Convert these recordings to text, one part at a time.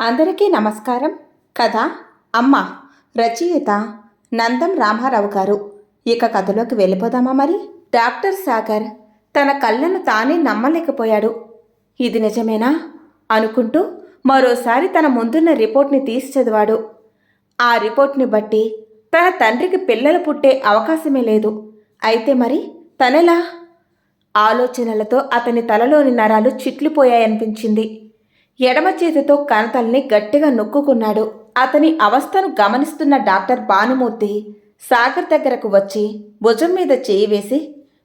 అందరికీ నమస్కారం. కథ అమ్మ రచయిత నందం రామారావు గారు. ఇక కథలోకి వెళ్ళిపోదామా మరి? డాక్టర్ సాగర్ తన కళ్ళను తానే నమ్మలేకపోయాడు. ఇది నిజమేనా? అనుకుంటూ మరోసారి తన ముందున్న రిపోర్ట్ని తీసి చదివాడు. ఆ రిపోర్ట్ని బట్టి తన తండ్రికి పిల్లలు పుట్టే అవకాశమే లేదు. అయితే మరి తనెలా? ఆలోచనలతో అతని తలలోని నరాలు చిట్లిపోయాయనిపించింది. ఎడమ చేతితో కణతల్ని గట్టిగా నొక్కుకున్నాడు. అతని అవస్థను గమనిస్తున్న డాక్టర్ భానుమూర్తి సాగర్ దగ్గరకు వచ్చి భుజం మీద చేయి వేసి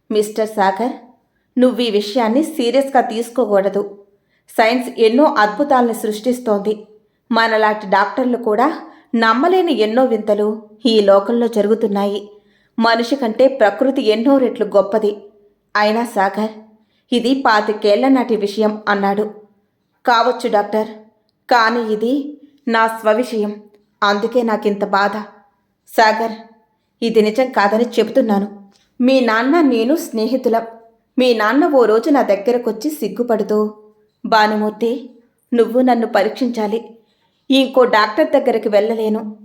మిస్టర్ సాగర్ నువ్వు ఈ విషయాన్ని సీరియస్గా తీసుకోకూడదు. సైన్స్ ఎన్నో అద్భుతాలను సృష్టిస్తోంది. మనలాంటి డాక్టర్లు కూడా నమ్మలేని ఎన్నో వింతలు ఈ లోకంలో జరుగుతున్నాయి. మనిషి కంటే ప్రకృతి ఎన్నో రెట్లు గొప్పది. అయినా సాగర్ ఇది పాతికేళ్ళ నాటి విషయం అన్నాడు. కావచ్చు డాక్టర్. కానీ ఇది నా స్వవిషయం. అందుకే నాకింత బాధ. సాగర్ ఇది నిజం కాదని చెబుతున్నాను. మీ నాన్న నేను స్నేహితులం. మీ నాన్న ఓ రోజు నా దగ్గరకొచ్చి సిగ్గుపడుతూ భానుమూర్తి నువ్వు నన్ను పరీక్షించాలి. ఇంకో డాక్టర్ దగ్గరికి వెళ్ళలేను.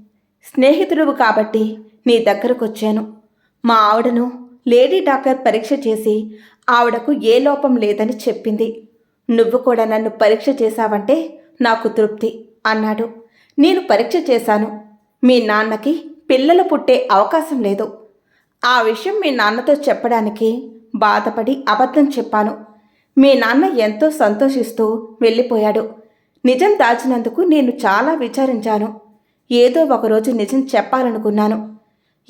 స్నేహితుడువు కాబట్టి నీ దగ్గరకు వచ్చాను మా ఆవిడను లేడీ డాక్టర్ పరీక్ష చేసి ఆవిడకు ఏ లోపం లేదని చెప్పింది. నువ్వు కూడా నన్ను పరీక్ష చేశావంటే నాకు తృప్తి అన్నాడు. నేను పరీక్ష చేశాను. మీ నాన్నకి పిల్లలు పుట్టే అవకాశం లేదు. ఆ విషయం మీ నాన్నతో చెప్పడానికి బాధపడి అబద్ధం చెప్పాను. మీ నాన్న ఎంతో సంతోషిస్తూ వెళ్ళిపోయాడు. నిజం దాచినందుకు నేను చాలా విచారించాను. ఏదో ఒకరోజు నిజం చెప్పాలనుకున్నాను.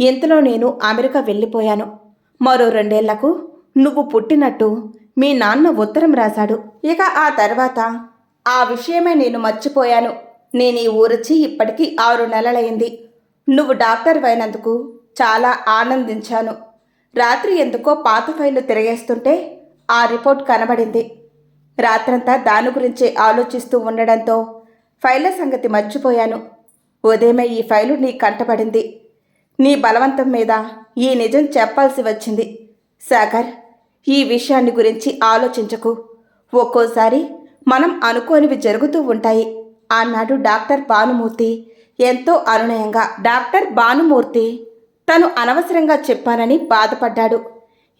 ఇంతలో నేను అమెరికా వెళ్ళిపోయాను. మరో రెండేళ్ళకు నువ్వు పుట్టినట్టు మీ నాన్న ఉత్తరం రాశాడు. ఇక ఆ తర్వాత ఆ విషయమే నేను మర్చిపోయాను. నేను ఈ ఊరొచ్చి ఇప్పటికీ ఆరు నెలలైంది. నువ్వు డాక్టర్ అయినందుకు చాలా ఆనందించాను. రాత్రి ఎందుకో పాత ఫైలు తిరగేస్తుంటే ఆ రిపోర్ట్ కనబడింది. రాత్రంతా దాని గురించే ఆలోచిస్తూ ఉండడంతో ఫైళ్ళ సంగతి మర్చిపోయాను. ఉదయమే ఈ ఫైలు నీ కంటపడింది. నీ బలవంతం మీద ఈ నిజం చెప్పాల్సి వచ్చింది. సాగర్ ఈ విషయాన్ని గురించి ఆలోచించకు. ఒక్కోసారి మనం అనుకోనివి జరుగుతూ ఉంటాయి. అన్నాడు డాక్టర్ భానుమూర్తి ఎంతో అనునయంగా డాక్టర్ భానుమూర్తి తను అనవసరంగా చెప్పానని బాధపడ్డాడు.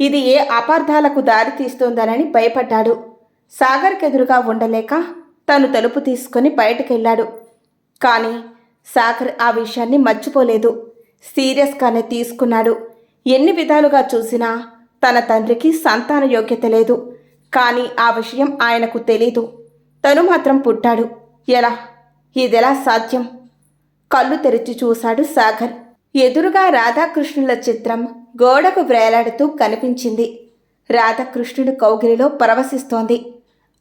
ఇది ఏ అపార్థాలకు దారి తీస్తోందనని భయపడ్డాడు. సాగర్కెదురుగా ఉండలేక తను తలుపు తీసుకుని బయటకెళ్ళాడు. కానీ సాగర్ ఆ విషయాన్ని మర్చిపోలేదు. సీరియస్గానే తీసుకున్నాడు. ఎన్ని విధాలుగా చూసినా తన తండ్రికి సంతాన యోగ్యత లేదు. కానీ ఆ విషయం ఆయనకు తెలీదు. తను మాత్రం పుట్టాడు. ఎలా? ఇదెలా సాధ్యం? కళ్ళు తెరిచి చూశాడు సాగర్. ఎదురుగా రాధాకృష్ణుల చిత్రం గోడకు వ్రేలాడుతూ కనిపించింది. రాధాకృష్ణుడు కౌగిలిలో పరవశిస్తోంది.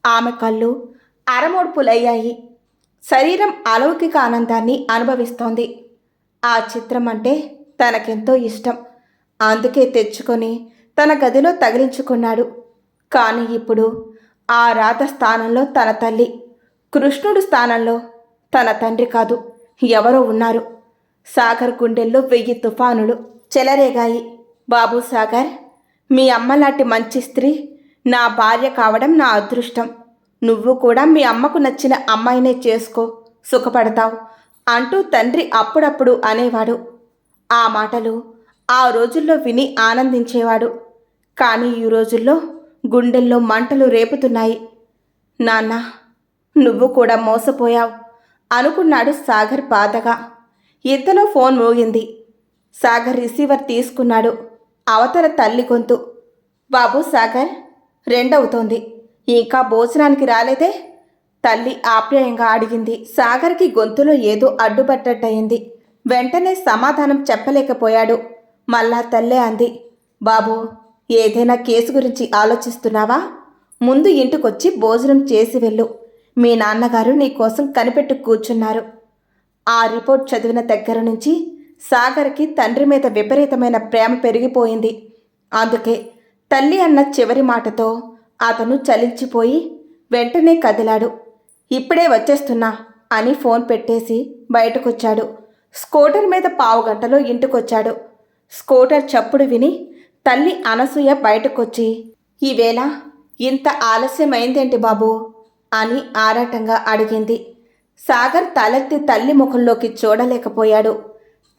ఆమె కళ్ళు అరమోడ్పులయ్యాయి శరీరం అలౌకిక ఆనందాన్ని అనుభవిస్తోంది. ఆ చిత్రం అంటే తనకెంతో ఇష్టం. అందుకే తెచ్చుకొని తన గదిలో తగిలించుకున్నాడు. కానీ ఇప్పుడు ఆ రాత స్థానంలో తన తల్లి కృష్ణుడు స్థానంలో తన తండ్రి కాదు. ఎవరో ఉన్నారు. సాగర్ గుండెల్లో వెయ్యి తుఫానులు చెలరేగాయి. బాబు సాగర్ మీ అమ్మలాంటి మంచి స్త్రీ నా భార్య కావడం నా అదృష్టం. నువ్వు కూడా మీ అమ్మకు నచ్చిన అమ్మాయినే చేసుకో సుఖపడతావు అంటూ తండ్రి అప్పుడప్పుడు అనేవాడు. ఆ మాటలు ఆ రోజుల్లో విని ఆనందించేవాడు. కానీ ఈ రోజుల్లో గుండెల్లో మంటలు రేపుతున్నాయి. నాన్న నువ్వు కూడా మోసపోయావు అనుకున్నాడు సాగర్ బాధగా. ఇంతలో ఫోన్ మోగింది. సాగర్ రిసీవర్ తీసుకున్నాడు. అవతల తల్లి గొంతు. బాబు సాగర్ రెండవుతోంది. ఇంకా భోజనానికి రాలేదే? తల్లి ఆప్యాయంగా అడిగింది. సాగర్కి గొంతులో ఏదో అడ్డుపట్టట్టయింది వెంటనే సమాధానం చెప్పలేకపోయాడు. మళ్ళా తల్లే అంది. బాబు ఏదైనా కేసు గురించి ఆలోచిస్తున్నావా? ముందు ఇంటికొచ్చి భోజనం చేసి వెళ్ళు. మీ నాన్నగారు నీ కోసం కనిపెట్టు కూర్చున్నారు. ఆ రిపోర్ట్ చదివిన దగ్గర నుంచి సాగర్కి తండ్రి మీద విపరీతమైన ప్రేమ పెరిగిపోయింది. అందుకే తల్లి అన్న చివరి మాటతో అతను చలించిపోయి వెంటనే కదిలాడు. ఇప్పుడే వచ్చేస్తున్నా అని ఫోన్ పెట్టేసి బయటకొచ్చాడు. స్కూటర్ మీద పావు గంటలో ఇంటికొచ్చాడు. స్కూటర్ చప్పుడు విని తల్లి అనసూయ బయటకొచ్చి ఈవేళ ఇంత ఆలస్యమైందేంటి బాబు? అని ఆరాటంగా అడిగింది. సాగర్ తలెత్తి తల్లి ముఖంలోకి చూడలేకపోయాడు.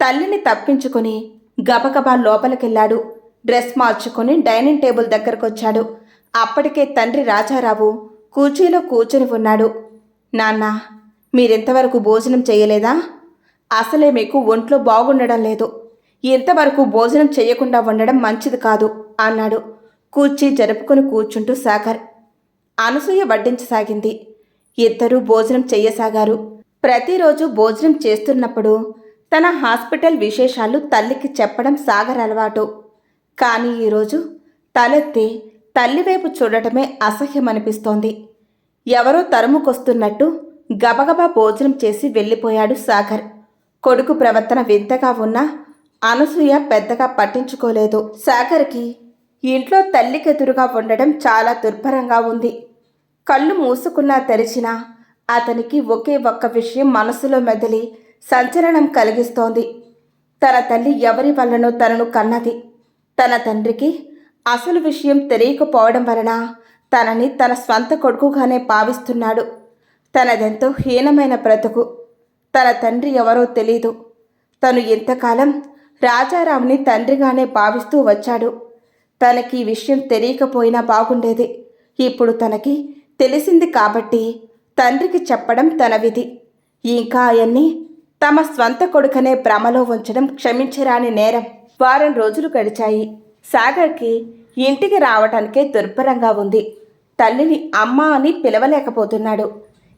తల్లిని తప్పించుకొని గబగబా లోపలికెళ్ళాడు. డ్రెస్ మార్చుకుని డైనింగ్ టేబుల్ దగ్గరకొచ్చాడు. అప్పటికే తండ్రి రాజారావు కూచీలో కూర్చుని ఉన్నాడు. నాన్న మీరింతవరకు భోజనం చేయలేదా అసలే మీకు ఒంట్లో బాగుండడం లేదు. ఇంతవరకు భోజనం చేయకుండా ఉండడం మంచిది కాదు అన్నాడు. కూర్చి జరుపుకొని కూర్చుంటూ సాగర్. అనసూయ వడ్డించసాగింది. ఇద్దరూ భోజనం చెయ్యసాగారు. ప్రతిరోజు భోజనం చేస్తున్నప్పుడు తన హాస్పిటల్ విశేషాలు తల్లికి చెప్పడం సాగర్ అలవాటు. కానీ ఈరోజు తలెత్తి తల్లివైపు చూడటమే అసహ్యమనిపిస్తోంది. ఎవరో తరుముకొస్తున్నట్టు గబగబా భోజనం చేసి వెళ్ళిపోయాడు సాగర్. కొడుకు ప్రవర్తన వింతగా ఉన్నా అనసూయ పెద్దగా పట్టించుకోలేదు. సాగర్కి ఇంట్లో తల్లికెదురుగా ఉండడం చాలా దుర్భరంగా ఉంది. కళ్ళు మూసుకున్నా తెరిచినా అతనికి ఒకే ఒక్క విషయం మనసులో మెదిలి సంచలనం కలిగిస్తోంది. తన తల్లి ఎవరి వల్లనో తనను కన్నది. తన తండ్రికి అసలు విషయం తెలియకపోవడం వలన తనని తన స్వంత కొడుకుగానే భావిస్తున్నాడు. తనదెంతో హీనమైన బ్రతుకు. తన తండ్రి ఎవరో తెలీదు. తను ఇంతకాలం రాజారావుని తండ్రిగానే భావిస్తూ వచ్చాడు. తనకి ఈ విషయం తెలియకపోయినా బాగుండేది. ఇప్పుడు తనకి తెలిసింది కాబట్టి తండ్రికి చెప్పడం తన విధి. ఇంకా ఆయన్ని తమ స్వంత కొడుకనే భ్రమలో ఉంచడం క్షమించరాని నేరం. వారం రోజులు గడిచాయి. సాగర్కి ఇంటికి రావటానికే దుర్భరంగా ఉంది. తల్లిని అమ్మ అని పిలవలేకపోతున్నాడు.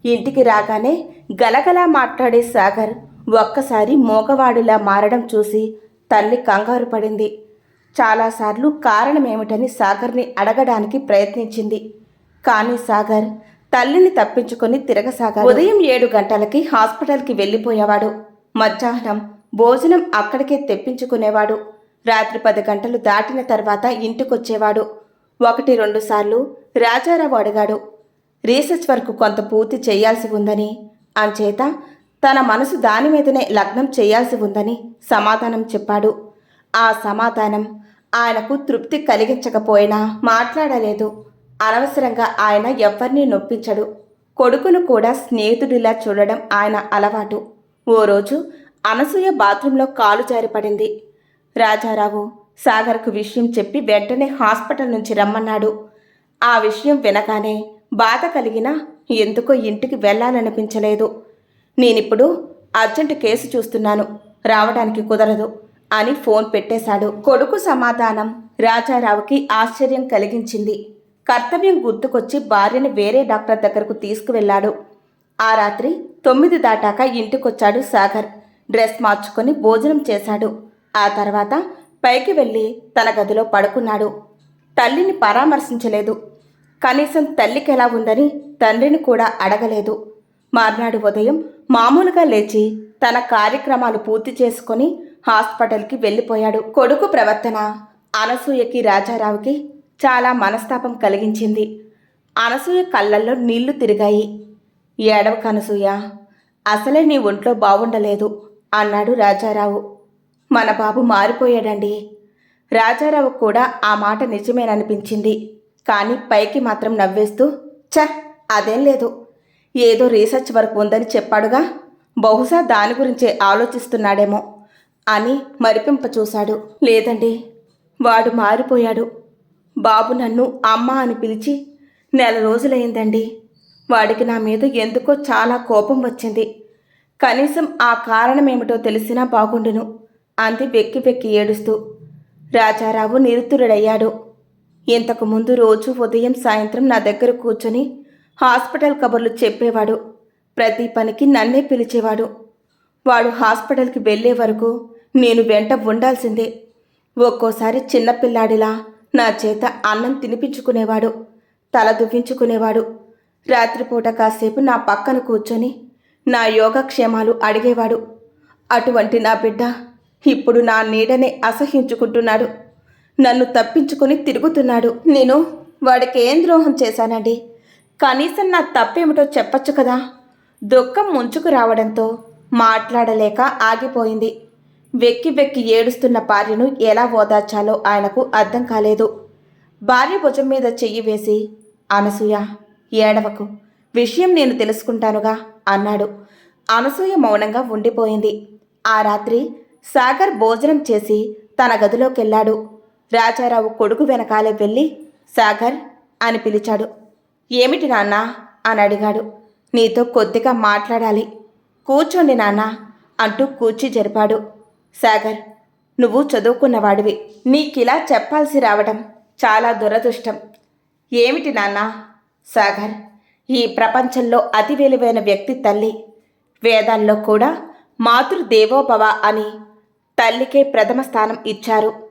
ఇంటికి రాగానే గలగలా మాట్లాడే సాగర్ ఒక్కసారి మోగవాడిలా మారడం చూసి తల్లి కంగారు పడింది. చాలాసార్లు కారణమేమిటని సాగర్ని అడగడానికి ప్రయత్నించింది. కానీ సాగర్ తల్లిని తప్పించుకొని తిరగసాగాడు. ఉదయం ఏడు గంటలకి హాస్పిటల్కి వెళ్ళిపోయేవాడు. మధ్యాహ్నం భోజనం అక్కడికే తెప్పించుకునేవాడు. రాత్రి పది గంటలు దాటిన తర్వాత ఇంటికొచ్చేవాడు. ఒకటి రెండు సార్లు రాజారావు అడిగాడు రీసెర్చ్ వర్క్ కొంత పూర్తి చేయాల్సి ఉందని. అంచేత తన మనసు దాని మీదనే లగ్నం చేయాల్సి ఉందని సమాధానం చెప్పాడు. ఆ సమాధానం ఆయనకు తృప్తి కలిగించకపోయినా మాట్లాడలేదు. అనవసరంగా ఆయన ఎవరిని నొప్పించడు. కొడుకును కూడా స్నేహితుడిలా చూడడం ఆయన అలవాటు. ఓ రోజు అనసూయ బాత్రూంలో కాలు జారిపడింది. రాజారావు సాగర్కు విషయం చెప్పి వెంటనే హాస్పిటల్ నుంచి రమ్మన్నాడు. ఆ విషయం వినగానే బాధ కలిగినా ఎందుకో ఇంటికి వెళ్ళాలనిపించలేదు. నేనిప్పుడు అర్జెంటు కేసు చూస్తున్నాను. రావడానికి కుదరదు అని ఫోన్ పెట్టేశాడు. కొడుకు సమాధానం రాజారావుకి ఆశ్చర్యం కలిగించింది. కర్తవ్యం గుర్తుకొచ్చి భార్యని వేరే డాక్టర్ దగ్గరకు తీసుకువెళ్ళాడు. ఆ రాత్రి తొమ్మిది దాటాక ఇంటికొచ్చాడు సాగర్. డ్రెస్ మార్చుకొని భోజనం చేశాడు. ఆ తర్వాత పైకి వెళ్ళి తన గదిలో పడుకున్నాడు. తల్లిని పరామర్శించలేదు. కనీసం తల్లికి ఎలా ఉందని తండ్రిని కూడా అడగలేదు. మర్నాడు ఉదయం మామూలుగా లేచి తన కార్యక్రమాలు పూర్తి చేసుకొని హాస్పిటల్కి వెళ్ళిపోయాడు. కొడుకు ప్రవర్తన అనసూయకి రాజారావుకి చాలా మనస్తాపం కలిగించింది. అనసూయ కళ్ళల్లో నీళ్ళు తిరిగాయి. ఏడవకు అనసూయ అసలే నీ ఒంట్లో బాగుండలేదు అన్నాడు రాజారావు. మన బాబు మారిపోయాడండి. రాజారావు కూడా ఆ మాట నిజమేననిపించింది. కానీ పైకి మాత్రం నవ్వేస్తూ చ అదేం లేదు. ఏదో రీసెర్చ్ వర్క్ ఉందని చెప్పాడుగా. బహుశా దాని గురించే ఆలోచిస్తున్నాడేమో అని మరిపింప చూశాడు. లేదండి వాడు మారిపోయాడు. బాబు నన్ను అమ్మ అని పిలిచి నెల రోజులైందండి. వాడికి నా మీద ఎందుకో చాలా కోపం వచ్చింది. కనీసం ఆ కారణమేమిటో తెలిసినా బాగుండును అంది వెక్కి వెక్కి ఏడుస్తూ. రాజారావు నిరుతురుడయ్యాడు ఇంతకు ముందు రోజు ఉదయం సాయంత్రం నా దగ్గర కూర్చొని హాస్పిటల్ కబుర్లు చెప్పేవాడు. ప్రతి పనికి నన్నే పిలిచేవాడు. వాడు హాస్పిటల్కి వెళ్ళే వరకు నేను వెంట ఉండాల్సిందే. ఒక్కోసారి చిన్నపిల్లాడిలా నా చేత అన్నం తినిపించుకునేవాడు తల దువ్వించుకునేవాడు. రాత్రిపూట కాసేపు నా పక్కన కూర్చొని నా యోగక్షేమాలు అడిగేవాడు. అటువంటి నా బిడ్డ ఇప్పుడు నా నీడనే అసహించుకుంటున్నాడు నన్ను తప్పించుకుని తిరుగుతున్నాడు. నేను వాడికి ఏం ద్రోహం చేశానండి? కనీసం నా తప్పేమిటో చెప్పొచ్చు కదా? దుఃఖం ముంచుకు రావడంతో మాట్లాడలేక ఆగిపోయింది. వెక్కి వెక్కి ఏడుస్తున్న భార్యను ఎలా ఓదార్చాలో ఆయనకు అర్థం కాలేదు. భార్య భుజం మీద చెయ్యి వేసి అనసూయ ఏడవకు. విషయం నేను తెలుసుకుంటానుగా అన్నాడు. అనసూయ మౌనంగా ఉండిపోయింది. ఆ రాత్రి సాగర్ భోజనం చేసి తన గదిలోకెళ్ళాడు. రాజారావు కొడుకు వెనకాలే వెళ్ళి సాగర్ అని పిలిచాడు. ఏమిటి నాన్న? అని అడిగాడు. నీతో కొద్దిగా మాట్లాడాలి. కూర్చోండి నాన్న అంటూ కూర్చి జరిపాడు. సాగర్ నువ్వు చదువుకున్నవాడివి నీకిలా చెప్పాల్సి రావడం చాలా దురదృష్టం. ఏమిటి నాన్న? సాగర్ ఈ ప్రపంచంలో అతి విలువైన వ్యక్తి తల్లి. వేదాల్లో కూడా మాతృదేవోభవ అని తల్లికే ప్రథమ స్థానం ఇచ్చారు.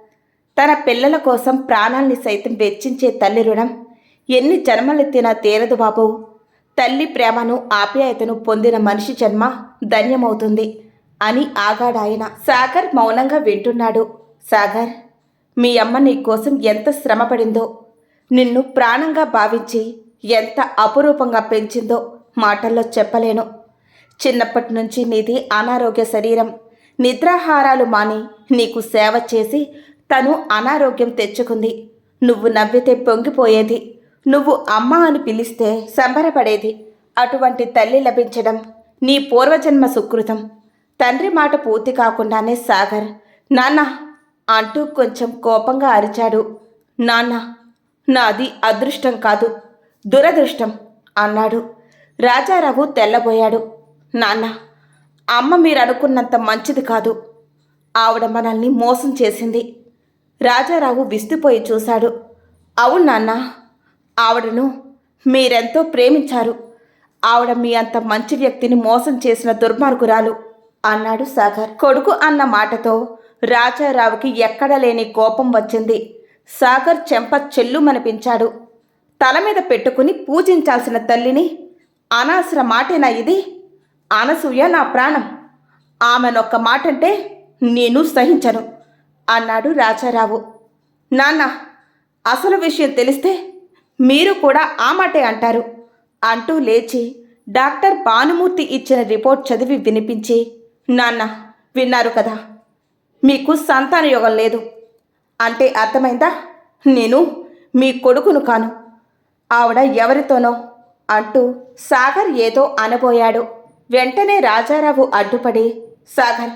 తన పిల్లల కోసం ప్రాణాల్ని సైతం వెచ్చించే తల్లి రుణం ఎన్ని జన్మలెత్తినా తీరదు బాబు. తల్లి ప్రేమను ఆప్యాయతను పొందిన మనిషి జన్మ ధన్యమవుతుంది అని ఆగాడాయన. సాగర్ మౌనంగా వింటున్నాడు. సాగర్ మీ అమ్మ నీ కోసం ఎంత శ్రమపడిందో నిన్ను ప్రాణంగా భావించి ఎంత అపురూపంగా పెంచిందో మాటల్లో చెప్పలేను. చిన్నప్పటి నుంచి నీది అనారోగ్య శరీరం. నిద్రాహారాలు మాని నీకు సేవ చేసి తను అనారోగ్యం తెచ్చుకుంది. నువ్వు నవ్వితే పొంగిపోయేది. నువ్వు అమ్మ అని పిలిస్తే సంబరపడేది. అటువంటి తల్లి లభించడం నీ పూర్వజన్మ సుకృతం. తండ్రి మాట పూర్తి కాకుండానే సాగర్ నాన్న అంటూ కొంచెం కోపంగా అరిచాడు. నాన్న నాది అదృష్టం కాదు దురదృష్టం అన్నాడు. రాజారావు తెల్లబోయాడు. నాన్న అమ్మ మీరు అనుకున్నంత మంచిది కాదు. ఆవిడ మనల్ని మోసం చేసింది. రాజారావు విస్తుపోయి చూశాడు. అవును నాన్నా ఆవిడను మీరెంతో ప్రేమించారు. ఆవిడ మీ అంత మంచి వ్యక్తిని మోసం చేసిన దుర్మార్గురాలు అన్నాడు సాగర్. కొడుకు అన్న మాటతో రాజారావుకి ఎక్కడ లేని కోపం వచ్చింది. సాగర్ చెంప చెల్లుమనిపించాడు. తల మీద పెట్టుకుని పూజించాల్సిన తల్లిని అనాసర మాటేనా ఇది? అనసూయ నా ప్రాణం. ఆమెనొక్క మాటంటే నేను సహించను అన్నాడు రాజారావు. నాన్న అసలు విషయం తెలిస్తే మీరు కూడా ఆ మాటే అంటారు. అంటూ లేచి డాక్టర్ భానుమూర్తి ఇచ్చిన రిపోర్ట్ చదివి వినిపించి నాన్న విన్నారు కదా మీకు సంతాన యోగం లేదు. అంటే అర్థమైందా? నేను మీ కొడుకును కాను. ఆవిడ ఎవరితోనో అంటూ సాగర్ ఏదో అనబోయాడు. వెంటనే రాజారావు అడ్డుపడి సాగర్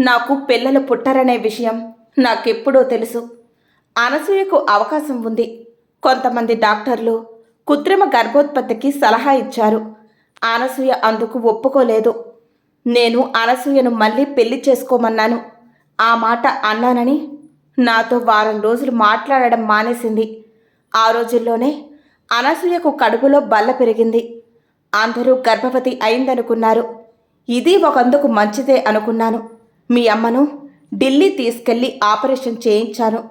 నాకు పిల్లలు పుట్టరనే విషయం నాకెప్పుడో తెలుసు. అనసూయకు అవకాశం ఉంది. కొంతమంది డాక్టర్లు కృత్రిమ గర్భోత్పత్తికి సలహా ఇచ్చారు. అనసూయ అందుకు ఒప్పుకోలేదు. నేను అనసూయను మళ్ళీ పెళ్ళి చేసుకోమన్నాను. ఆ మాట అన్నానని నాతో వారం రోజులు మాట్లాడడం మానేసింది. ఆ రోజుల్లోనే అనసూయకు కడుపులో బల్ల పెరిగింది. అందరూ గర్భవతి అయిందనుకున్నారు. ఇది ఒకందుకు మంచిదే అనుకున్నాను. మీ అమ్మను ఢిల్లీ తీసుకెళ్ళి ఆపరేషన్ చేయించాను.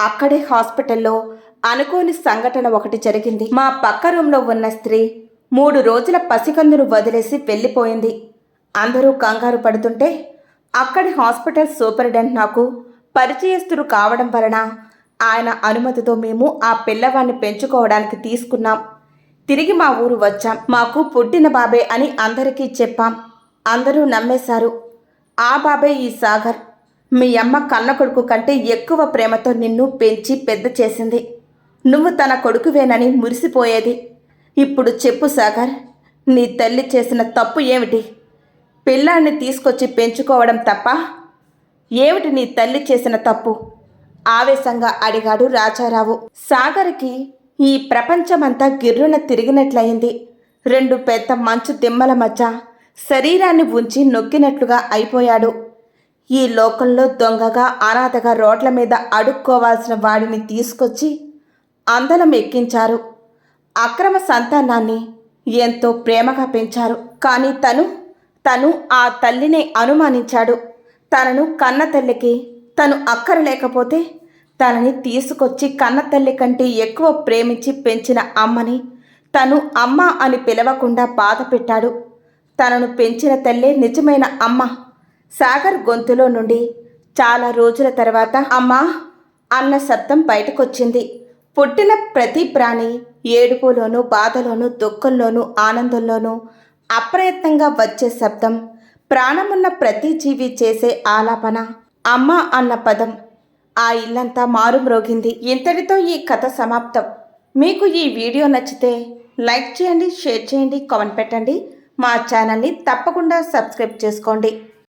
అక్కడే హాస్పిటల్లో అనుకోని సంఘటన ఒకటి జరిగింది. మా పక్క రూంలో ఉన్న స్త్రీ మూడు రోజుల పసికందును వదిలేసి వెళ్ళిపోయింది. అందరూ కంగారు పడుతుంటే అక్కడి హాస్పిటల్ సూపరింటెండెంట్ నాకు పరిచయస్తుడు కావడం వలన ఆయన అనుమతితో మేము ఆ పిల్లవాడిని పెంచుకోవడానికి తీసుకున్నాం. తిరిగి మా ఊరు వచ్చాం. మాకు పుట్టిన బాబే అని అందరికీ చెప్పాం. అందరూ నమ్మేశారు. ఆ బాబే ఈ సాగర్. మీ అమ్మ కన్న కొడుకు కంటే ఎక్కువ ప్రేమతో నిన్ను పెంచి పెద్ద చేసింది. నువ్వు తన కొడుకువేనని మురిసిపోయేది. ఇప్పుడు చెప్పు సాగర్ నీ తల్లి చేసిన తప్పు ఏమిటి? పిల్లాన్ని తీసుకొచ్చి పెంచుకోవడం తప్ప? ఏమిటి నీ తల్లి చేసిన తప్పు? ఆవేశంగా అడిగాడు రాజారావు. సాగర్కి ఈ ప్రపంచమంతా గిర్రున తిరిగినట్లయింది. రెండు పెద్ద మంచు దిమ్మల మధ్య శరీరాన్ని ఉంచి నొక్కినట్లుగా అయిపోయాడు. ఈ లోకంలో దొంగగా అనాథగా రోడ్ల మీద అడుక్కోవాల్సిన వాడిని తీసుకొచ్చి అందలం ఎక్కించారు అక్రమ సంతానాన్ని ఎంతో ప్రేమగా పెంచారు. కానీ తను తను ఆ తల్లిని అనుమానించాడు. తనను కన్న తల్లికి తను అక్కర లేకపోతే తనని తీసుకొచ్చి కన్న తల్లి కంటే ఎక్కువ ప్రేమించి పెంచిన అమ్మని తను అమ్మ అని పిలవకుండా బాధ పెట్టాడు తనను పెంచిన తల్లే నిజమైన అమ్మ. సాగర్ గొంతులో నుండి చాలా రోజుల తర్వాత అమ్మా! అన్న శబ్దం బయటకొచ్చింది. పుట్టిన ప్రతి ప్రాణి ఏడుపులోనూ బాధలోనూ దుఃఖంలోనూ ఆనందంలోనూ అప్రయత్నంగా వచ్చే శబ్దం ప్రాణమున్న ప్రతి జీవి చేసే ఆలాపన. అమ్మ అన్న పదం. ఆ ఇల్లంతా మారుమ్రోగింది ఇంతటితో ఈ కథ సమాప్తం. మీకు ఈ వీడియో నచ్చితే లైక్ చేయండి షేర్ చేయండి కామెంట్ పెట్టండి. మా ఛానల్ని తప్పకుండా సబ్స్క్రైబ్ చేసుకోండి.